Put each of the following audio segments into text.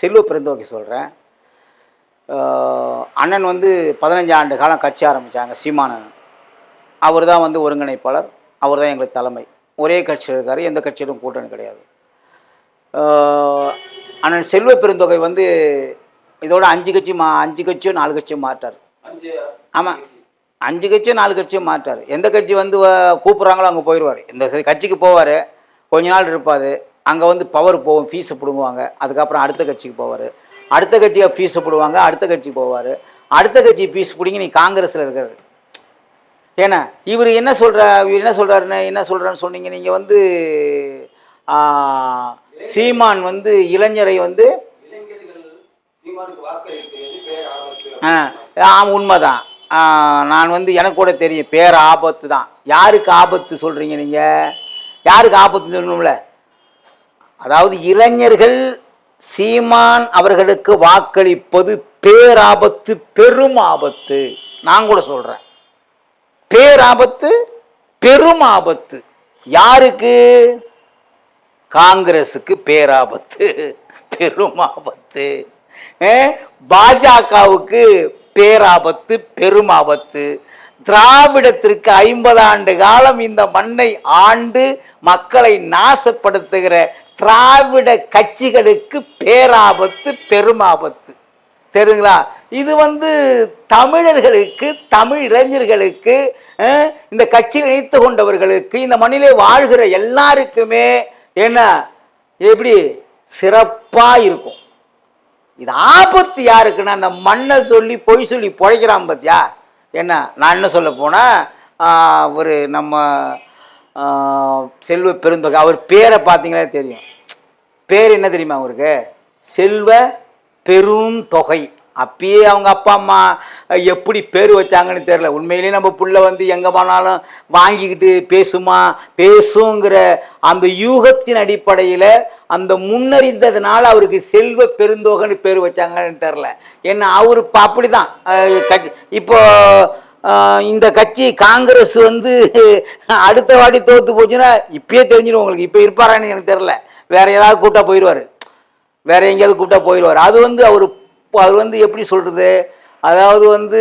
செல்வ பெருந்தோக்கி சொல்கிறேன் அண்ணன் வந்து பதினஞ்சு ஆண்டு காலம் கட்சி ஆரம்பித்தாங்க சீமானன் அவர் தான் வந்து ஒருங்கிணைப்பாளர் அவர் தான் எங்களுக்கு தலைமை. ஒரே கட்சியில் இருக்கார் எந்த கட்சியிலும் கூட்டணி கிடையாது. அண்ணன் செல்வ பெருந்தொகை வந்து இதோட அஞ்சு கட்சி மா அஞ்சு கட்சியும் நாலு கட்சியும் மாட்டார் ஆமாம் அஞ்சு கட்சியும் நாலு கட்சியும் மாட்டார் எந்த கட்சி வந்து கூப்பிட்றாங்களோ அங்கே போயிடுவார் இந்த கட்சிக்கு போவார் கொஞ்ச நாள் இருப்பார். அங்கே வந்து பவர் போகும் ஃபீஸை பிடுங்குவாங்க. அதுக்கப்புறம் அடுத்த கட்சிக்கு போவார். அடுத்த கட்சியை ஃபீஸை பிடுவாங்க அடுத்த கட்சிக்கு போவார். அடுத்த கட்சி ஃபீஸ் பிடிங்கி நீ காங்கிரஸில் இருக்கிறது. ஏன்னா இவர் என்ன சொல்கிறார் இவர் என்ன சொல்கிறாருன்னு என்ன சொல்கிறான்னு சொன்னீங்க? நீங்கள் வந்து சீமான் வந்து இளைஞரை வந்து ஆ உண்மை உண்மைதான். நான் வந்து எனக்கு கூட தெரியும் பேர் ஆபத்து தான் யாருக்கு ஆபத்து சொல்கிறீங்க நீங்கள் யாருக்கு ஆபத்து சொல்லணும்ல? அதாவது இளைஞர்கள் சீமான் அவர்களுக்கு வாக்களிப்பது பேராபத்து பெரும் ஆபத்து நான் கூட சொல்கிறேன் பேராபத்து பெரும் ஆபத்து யாருக்கு? காங்கிரஸுக்கு பேராபத்து பெரும் ஆபத்து பாஜகவுக்கு பேராபத்து பெரும் ஆபத்து திராவிடத்திற்கு ஐம்பது ஆண்டு காலம் இந்த மண்ணை ஆண்டு மக்களை நாசப்படுத்துகிற திராவிட கட்சிகளுக்கு பேராபத்து பெருமாபத்து. தெரியுங்களா இது வந்து தமிழர்களுக்கு தமிழ் இளைஞர்களுக்கு இந்த கட்சியில் இணைத்து கொண்டவர்களுக்கு இந்த மண்ணிலே வாழ்கிற எல்லாருக்குமே என்ன? எப்படி? சிறப்பாக இருக்கும். இது ஆபத்து யாருக்குன்னா அந்த மண்ணை சொல்லி பொய் சொல்லி பிழைக்கிறான் பார்த்தியா என்ன? நான் என்ன சொல்ல போனால் ஒரு நம்ம செல்வ பெருந்தொகை அவர் பேரை பார்த்தீங்களே தெரியும். பேர் என்ன தெரியுமா அவருக்கு செல்வ பெருந்தொகை அப்பயே அவங்க அப்பா அம்மா எப்படி பேர் வச்சாங்கன்னு தெரில உண்மையிலேயே நம்ம புள்ள வந்து எங்கே போனாலும் வாங்கிக்கிட்டு பேசுமா? பேசுங்கிற அந்த யூகத்தின் அடிப்படையில் அந்த முன்னறிந்ததுனால அவருக்கு செல்வ பெருந்தொகைன்னு பேர் வச்சாங்கன்னு தெரில ஏன்னா அவர் இப்போ அப்படி தான் கட்சி இப்போ இந்த கட்சி காங்கிரஸ் வந்து அடுத்த வாட்டி தோற்று போச்சுன்னா இப்பயே தெரிஞ்சிடும் உங்களுக்கு. இப்போ இருப்பாரான்னு எனக்கு தெரில வேற ஏதாவது கூப்பிட்டா போயிடுவார் வேற எங்கேயாவது கூப்பிட்டா போயிடுவார் அது வந்து அவர் அவர் வந்து எப்படி சொல்கிறது அதாவது வந்து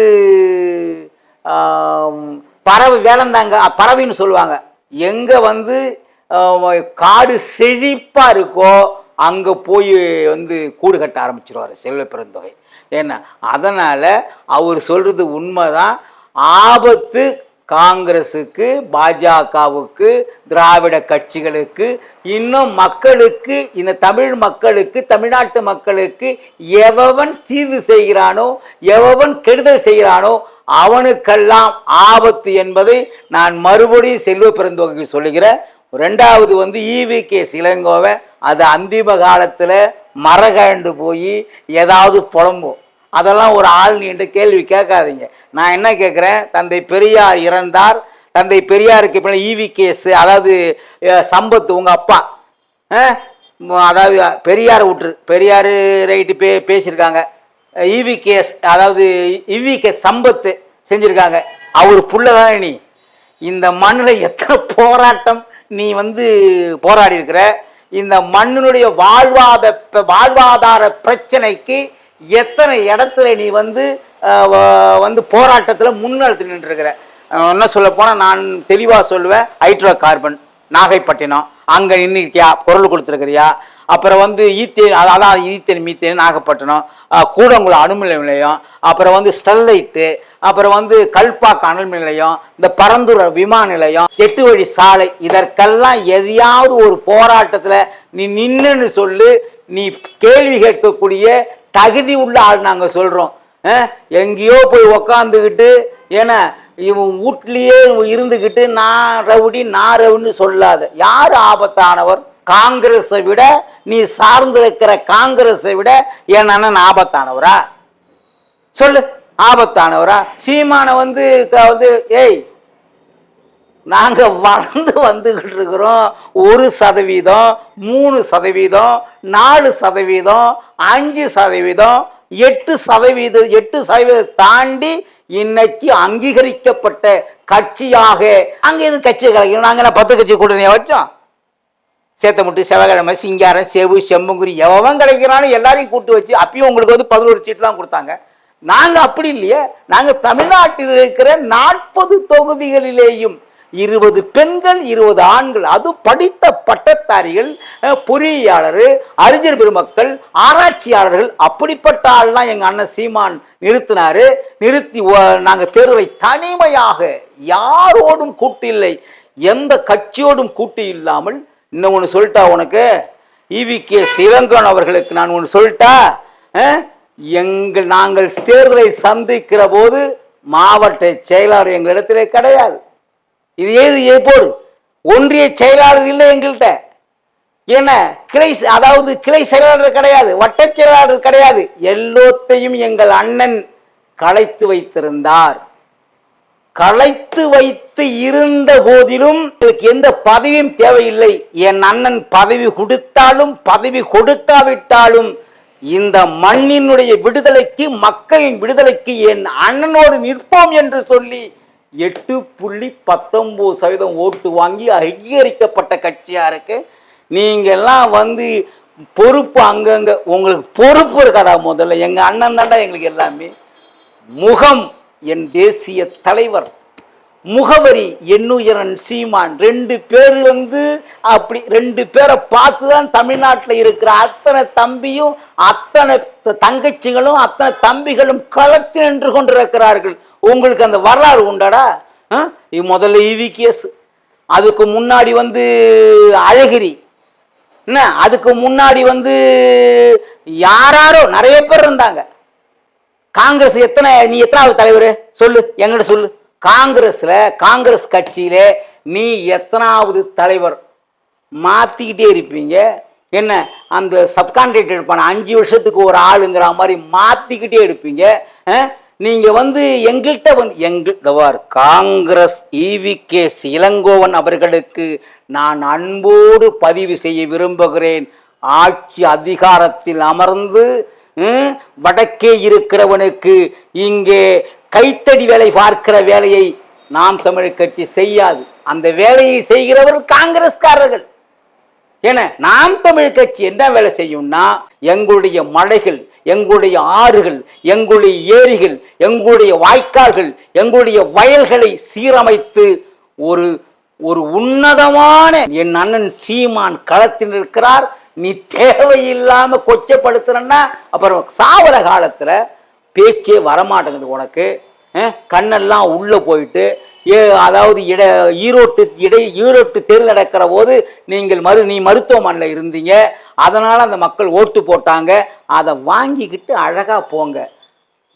பறவை வேளந்தாங்க பறவைன்னு சொல்லுவாங்க. எங்கே வந்து காடு செழிப்பாக இருக்கோ அங்கே போய் வந்து கூடு கட்ட ஆரம்பிச்சிருவார் செல்வ பெருந்தொகை ஏன்னா அதனால் அவர் சொல்கிறது உண்மை தான் ஆபத்து காங்கிரஸுக்கு பாஜகவுக்கு திராவிட கட்சிகளுக்கு இன்னும் மக்களுக்கு இந்த தமிழ் மக்களுக்கு தமிழ்நாட்டு மக்களுக்கு எவன் தீர்வு செய்கிறானோ எவன் கெடுதல் செய்கிறானோ அவனுக்கெல்லாம் ஆபத்து என்பதை நான் மறுபடியும் செல்வ பெருந்தொகைக்கு சொல்லுகிறேன். ரெண்டாவது வந்து ஈவி கே சிலங்கோவை அது அந்திம காலத்தில் மரகண்டு போய் ஏதாவது புலம்பும். அதெல்லாம் ஒரு ஆள் என்று கேள்வி கேட்காதீங்க. நான் என்ன கேட்குறேன்? தந்தை பெரியார் இறந்தார். தந்தை பெரியாருக்கு பின்னாடி ஈவி கேஸ் அதாவது சம்பத்து சம்பத் உங்கள் அப்பா. அதாவது பெரியார் விட்டுரு பெரியார் ரைட்டு பே பேசியிருக்காங்க. ஈவி கேஸ் அதாவது E V K S Sampath செஞ்சுருக்காங்க. அவர் புள்ள தானே நீ. இந்த மண்ணில் எத்தனை போராட்டம் நீ வந்து போராடி இருக்கிற இந்த மண்ணினுடைய வாழ்வாத வாழ்வாதார பிரச்சனைக்கு எத்தனை இடத்துல நீ வந்து வந்து போராட்டத்தில் முன்னெடுத்து நின்றுருக்கிற? என்ன சொல்ல போனால் நான் தெளிவாக சொல்லுவேன் ஹைட்ரோ கார்பன் நாகைப்பட்டினம் அங்கே நின்றுக்கியா குரல் கொடுத்துருக்கிறியா? அப்புறம் வந்து ஈத்தேன் அதான் ஈத்தேன் மீத்தேன் நாகப்பட்டினம் கூடங்குளம் அணுமின் நிலையம் அப்புறம் வந்து ஸ்டெர்லைட்டு அப்புறம் வந்து கல்பாக்கு அணுமின் நிலையம் இந்த பரந்தூர் விமான நிலையம் செட்டு வழி சாலை இதற்கெல்லாம் எதையாவது ஒரு போராட்டத்தில் நீ நின்றுன்னு சொல்லு நீ கேள்வி கேட்கக்கூடிய தகுதி உள்ள ஆள் நாங்கள் சொல்கிறோம் எங்கேயோ போய் உக்காந்துக்கிட்டு ஏன்னா இவன் வீட்லேயே இருந்துக்கிட்டு நான் ரவுடி நான் ரவுடின்னு சொல்லாத. யார் ஆபத்தானவர்? காங்கிரஸை விட நீ சார்ந்திருக்கிற காங்கிரஸை விட என் அண்ணன் ஆபத்தானவரா? சொல்லு ஆபத்தானவரா? சீமான வந்து வந்து ஏய் நாங்கள் வளர்ந்து வந்துக்கிட்டு இருக்கிறோம் ஒரு சதவீதம் மூணு சதவீதம் நாலு சதவீதம் அஞ்சு சதவீதம் எட்டு சதவீதம் எட்டு சதவீதம் தாண்டி இன்னைக்கு அங்கீகரிக்கப்பட்ட கட்சியாக அங்கே எது கட்சியை கலைக்கணும் நாங்கள் என்ன பத்து கட்சி கூட்டணியை வச்சோம்? சேத்தமுட்டு செவகிழமை சிங்காரம் செவு செம்பங்குரி எவன் கிடைக்கிறானு எல்லாரையும் கூட்டு வச்சு அப்பயும் உங்களுக்கு வந்து பதினோரு சீட்டு தான் கொடுத்தாங்க. நாங்கள் அப்படி இல்லையே. நாங்கள் தமிழ்நாட்டில் இருக்கிற நாற்பது தொகுதிகளிலேயும் இருபது பெண்கள் இருபது ஆண்கள். அது படித்த பட்டத்தாரிகள் பொறியியாளர் பொறியியலாளர் அறிஞர் பெருமக்கள் ஆராய்ச்சியாளர்கள். அப்படிப்பட்ட ஆள்லாம் எங்கள் அண்ணன் சீமான் நிறுத்தினார். நிறுத்தி நாங்கள் தேர்தலை தனிமையாக யாரோடும் கூட்டு இல்லை எந்த கட்சியோடும் கூட்டு இல்லாமல். இன்னும் ஒன்று சொல்லிட்டா உனக்கு? இவி கே சிவங்கன் அவர்களுக்கு நான் ஒன்று சொல்லிட்டா? எங்கள் நாங்கள் தேர்தலை சந்திக்கிற போது மாவட்ட செயலாளர் எங்களிடத்திலே கிடையாது. இது ஏது ஏ போடு. ஒன்றிய செயலாளர் இல்லை எங்கள்கிட்ட. என்ன கிளை அதாவது கிளை செயலாளர் கிடையாது வட்டச் செயலாளர் கிடையாது. எல்லோத்தையும் எங்கள் அண்ணன் கலைத்து வைத்திருந்தார். களைத்து வைத்து இருந்த போதிலும் எனக்கு எந்த பதவியும் தேவையில்லை. என் அண்ணன் பதவி கொடுத்தாலும் பதவி கொடுக்காவிட்டாலும் இந்த மண்ணினுடைய விடுதலைக்கு மக்களின் விடுதலைக்கு என் அண்ணனோடு நிற்போம் என்று சொல்லி எட்டு புள்ளி பத்தொம்போது சதவீதம் ஓட்டு வாங்கி அங்கீகரிக்கப்பட்ட கட்சியாக இருக்கு. நீங்கள்லாம் வந்து பொறுப்பு அங்கங்கே உங்களுக்கு பொறுப்பு இருக்காடா முதல்ல? எங்கள் அண்ணன் தாண்டா எங்களுக்கு எல்லாமே. முகம் என் தேசிய தலைவர். முகவரி என்னுயரன் சீமான். ரெண்டு பேர் வந்து அப்படி ரெண்டு பேரை பார்த்து தான் தமிழ்நாட்டில் இருக்கிற அத்தனை தம்பியும் அத்தனை தங்கச்சிகளும் அத்தனை தம்பிகளும் களத்தில் நின்று கொண்டிருக்கிறார்கள். உங்களுக்கு அந்த வரலாறு உண்டாடா? இது முதல்ல இவிகேஸ் அதுக்கு முன்னாடி வந்து அழகிரி. என்ன? அதுக்கு முன்னாடி வந்து யாராரோ? நிறைய பேர் இருந்தாங்க. காங்கிரஸ் எத்தனை நீ எத்தனாவது தலைவர்? சொல்லு எங்கிட்ட சொல்லு. காங்கிரஸில் காங்கிரஸ் கட்சியில் நீ எத்தனாவது தலைவர்? மாற்றிக்கிட்டே இருப்பீங்க. என்ன? அந்த சப்கான்ட்ராக்ட் எடுப்பான அஞ்சு வருஷத்துக்கு ஒரு ஆளுங்கிற மாதிரி மாற்றிக்கிட்டே எடுப்பீங்க நீங்கள் நீங்க வந்து எங்கள்கிட்ட வந்து எங்கள் காங்கிரஸ் இவி கே இளங்கோவன் அவர்களுக்கு நான் அன்போடு பதிவு செய்ய விரும்புகிறேன். ஆட்சி அதிகாரத்தில் அமர்ந்து வடக்கே இருக்கிறவனுக்கு இங்கே கைத்தடி வேலை பார்க்கிற வேலையை நாம் தமிழ் கட்சி செய்யாது. அந்த வேலையை செய்கிறவர் காங்கிரஸ்காரர்கள். என நாம் தமிழ் கட்சி என்ன வேலை செய்யும்னா எங்களுடைய மலைகள் எங்களுடைய ஆறுகள் எங்களுடைய ஏரிகள் எங்களுடைய வாய்க்கால்கள் எங்களுடைய வயல்களை சீரமைத்து ஒரு ஒரு உன்னதமான என் அண்ணன் சீமான் களத்தில் இருக்கிறார். நீ தேவையில்லாம கொச்சப்படுத்துறன்னா அப்புறம் சாவர காலத்துல பேச்சே வரமாட்டேங்குது உனக்கு. கண்ணெல்லாம் உள்ள போயிட்டு அதாவது இட ஈரோட்டு இடை ஈரோட்டு தேர்தல் நடக்கிற போது நீங்கள் மரு நீ மருத்துவமனையில் இருந்தீங்க. அதனால் அந்த மக்கள் ஓட்டு போட்டாங்க. அதை வாங்கிக்கிட்டு அழகாக போங்க.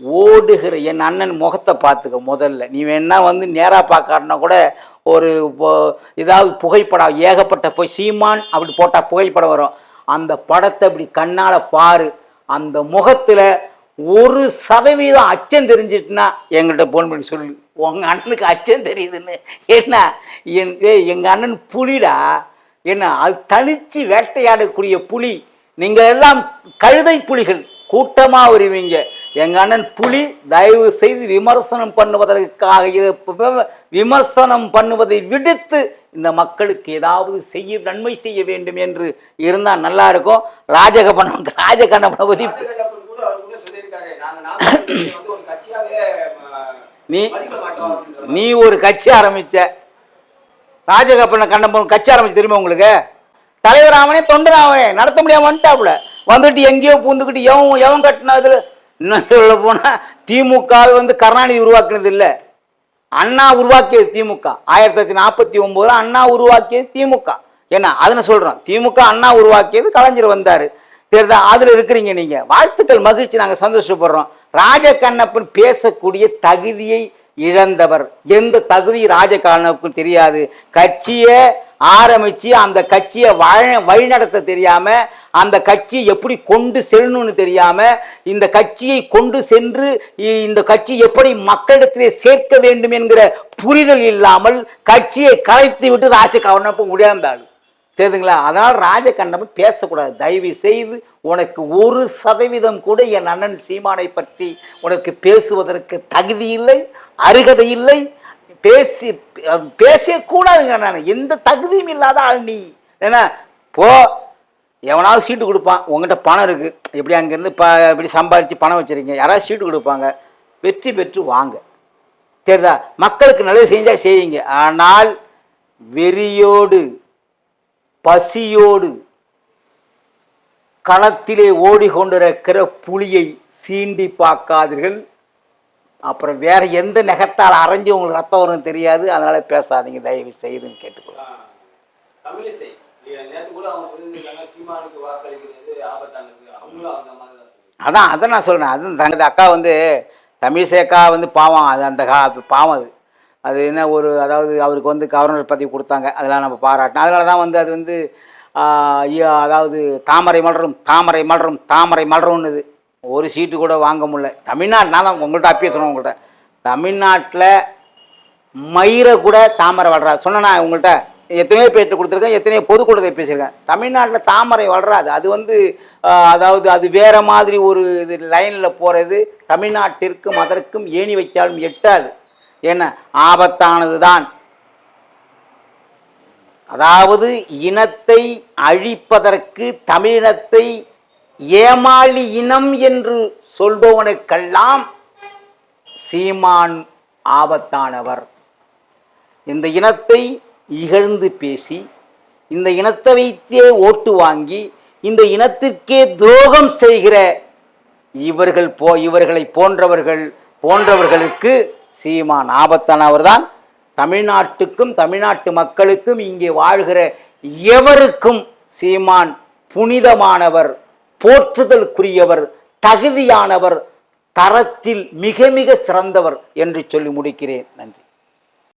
ஓடுகிற என் அண்ணன் முகத்தை பார்த்துக்க முதல்ல. நீ வேணா வந்து நேராக பார்க்காட்டினா கூட ஒரு ஏதாவது புகைப்படம் ஏகப்பட்ட போய் சீமான் அப்படி போட்டால் புகைப்படம் வரும். அந்த படத்தை இப்படி கண்ணால் பாரு. அந்த முகத்தில் ஒரு சதவீதம் அச்சம் தெரிஞ்சிட்டுனா எங்கள்கிட்ட ஃபோன் பண்ணி சொல்லு. உங்கள் அண்ணனுக்கு அச்சம் தெரியுதுன்னு. என்ன என் எங்கள் அண்ணன் புலிடா. என்ன அது தனித்து வேட்டையாடக்கூடிய புலி. நீங்கள் எல்லாம் கழுதை புலிகள். கூட்டமாக வருவீங்க. எங்கள் அண்ணன் புலி தயவு செய்து விமர்சனம் பண்ணுவதற்காக விமர்சனம் பண்ணுவதை விடுத்து இந்த மக்களுக்கு ஏதாவது செய்ய நன்மை செய்ய வேண்டும் என்று இருந்தால் நல்லா இருக்கும். ராஜகபணம் ராஜகண்ணபதி ராஜகண்ணப்பன் கூட அவர் கூட சொல்லியிருக்காரு நாங்க நாம வந்து ஒரு கட்சியாவே ம, நீ நீ ஒரு கட்சி ஆரம்பிச்ச. ராஜகப்பன கண்ணப்பன் கட்சி ஆரம்பிச்சு தெரியுமா உங்களுக்கு? தலைவர் அவனே தொண்டர் அவனே நடத்த முடியாம வந்துட்டாப்புல. வந்துட்டு எங்கேயோ பூந்துக்கிட்டு எவன் எவன் கட்டினதுல இன்னும் சொல்ல போனா திமுக வந்து கருணாநிதி உருவாக்குனது இல்லை. அண்ணா உருவாக்கியது திமுக. ஆயிரத்தி தொள்ளாயிரத்தி நாற்பத்தி ஒன்பதுல அண்ணா உருவாக்கியது திமுக. என்ன அதனை சொல்றோம். திமுக அண்ணா உருவாக்கியது கலைஞர் வந்தாரு. தெரியுதா? அதுல இருக்கிறீங்க நீங்க. வாழ்த்துக்கள் மகிழ்ச்சி. நாங்க சந்தோஷப்படுறோம். ராஜகண்ணப்பன் பேசக்கூடிய தகுதியை இழந்தவர். எந்த தகுதி ராஜகண்ணப்பன் தெரியாது. கட்சியை ஆரம்பித்து அந்த கட்சியை வழ வழிநடத்த தெரியாமல் அந்த கட்சியை எப்படி கொண்டு செல்லணும்னு தெரியாமல் இந்த கட்சியை கொண்டு சென்று இந்த கட்சி எப்படி மக்களிடத்திலே சேர்க்க வேண்டும் என்கிற புரிதல் இல்லாமல் கட்சியை கலைத்து விட்டு ராஜகண்ணப்பன் முடியாந்தாள் தெரியுதுங்களா? அதனால் ராஜகண்டமும் பேசக்கூடாது. தயவு செய்து உனக்கு ஒரு சதவீதம் கூட என் அண்ணன் சீமானை பற்றி உனக்கு பேசுவதற்கு தகுதி இல்லை அருகதை இல்லை. பேசி பேசக்கூடாதுங்க நான் எந்த தகுதியும் இல்லாத ஆள் நீ. என்ன போ. எவனாவது சீட்டு கொடுப்பான். உங்ககிட்ட பணம் இருக்குது எப்படி அங்கேருந்து ப இப்படி சம்பாதிச்சு பணம் வச்சுருக்கீங்க? யாராவது சீட்டு கொடுப்பாங்க. வெற்றி பெற்று வாங்க. தெரியுதா? மக்களுக்கு நல்லது செஞ்சால் செய்யுங்க ஆனால் வெறியோடு பசியோடு களத்திலே ஓடிக்கொண்டிருக்கிற புலியை சீண்டி பார்க்காதீர்கள். அப்புறம் வேற எந்த நெகத்தால் அரைஞ்சு உங்களுக்கு ரத்தம் வரும் தெரியாது. அதனால பேசாதீங்க தயவு செய்துன்னு கேட்டுக்கொள்ளும். அதான் அதை நான் சொல்கிறேன் அது தங்க அக்கா வந்து தமிழிசை அக்கா வந்து பாவம். அது அந்த கா பாவம் அது. அது என்ன ஒரு அதாவது அவருக்கு வந்து கவர்னர் பதவி கொடுத்தாங்க. அதெல்லாம் நம்ம பாராட்டினோம் அதனால தான் வந்து அது வந்து அதாவது தாமரை மலரும் தாமரை மலரும் தாமரை மலரும்னுது. ஒரு சீட்டு கூட வாங்க முடியல. தமிழ்நாடு நான் தான் உங்கள்கிட்ட அப்பயே சொன்னேன் உங்கள்கிட்ட தமிழ்நாட்டில் மயிரை கூட தாமரை வளரா சொன்னேனா உங்கள்கிட்ட எத்தனையோ பேர்ட்டு கொடுத்துருக்கேன். எத்தனையோ பொதுக்கூட்டத்தை பேசியிருக்கேன். தமிழ்நாட்டில் தாமரை வளராது. அது வந்து அதாவது அது வேறு மாதிரி ஒரு இது லைனில் போகிறது தமிழ்நாட்டிற்கும் அதற்கும் ஏணி வைச்சாலும் எட்டாது. என்ன? ஆபத்தானது தான் அதாவது இனத்தை அழிப்பதற்கு தமிழினத்தை ஏமாளி இனம் என்று சொல்பவனுக்கெல்லாம் சீமான் ஆபத்தானவர். இந்த இனத்தை இகழ்ந்து பேசி இந்த இனத்தை வைத்தே ஓட்டு வாங்கி இந்த இனத்திற்கே துரோகம் செய்கிற இவர்கள் போ இவர்களை போன்றவர்கள் போன்றவர்களுக்கு சீமான் ஆபத்தானவர்தான் தமிழ்நாட்டுக்கும் தமிழ்நாட்டு மக்களுக்கும் இங்கே வாழ்கிற எவருக்கும் சீமான் புனிதமானவர் போற்றுதலுக்குரியவர் தகுதியானவர் தரத்தில் மிக மிக சிறந்தவர் என்று சொல்லி முடிக்கிறேன். நன்றி.